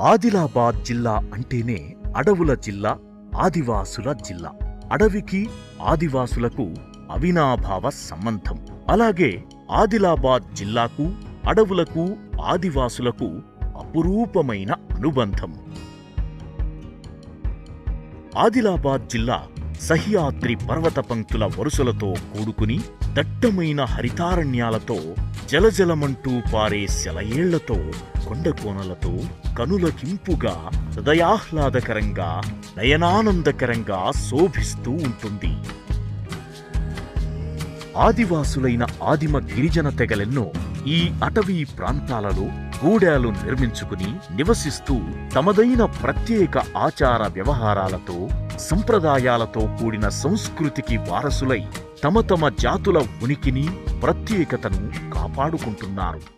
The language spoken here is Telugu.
ఆదిలాబాద్ జిల్లా అంటేనే అడవుల జిల్లా ఆదివాసుల జిల్లా. అడవికి ఆదివాసులకు అవినాభావ సంబంధం. అలాగే ఆదిలాబాద్ జిల్లాకు అడవులకు ఆదివాసులకు అపురూపమైన అనుబంధం. ఆదిలాబాద్ జిల్లా సహ్యాద్రి పర్వత పంక్తుల వరుసలతో కూడుకుని దట్టమైన హరితారణ్యాలతో జలజలమంటూ పారే సెలయేళ్ళతో కొండకోనలతో కనులకింపుగా హృదయాహ్లాదకరంగా నయనానందకరంగా శోభిస్తూ ఉంటుంది. ఆదివాసులైన ఆదిమ గిరిజన తెగలెన్నో ఈ అటవీ ప్రాంతాలలో గూడాలు నిర్మించుకుని నివసిస్తూ తమదైన ప్రత్యేక ఆచార వ్యవహారాలతో సంప్రదాయాలతో కూడిన సంస్కృతికి వారసులై తమ తమ జాతుల ఉనికిని ప్రత్యేకతను కాపాడుకుంటున్నారు.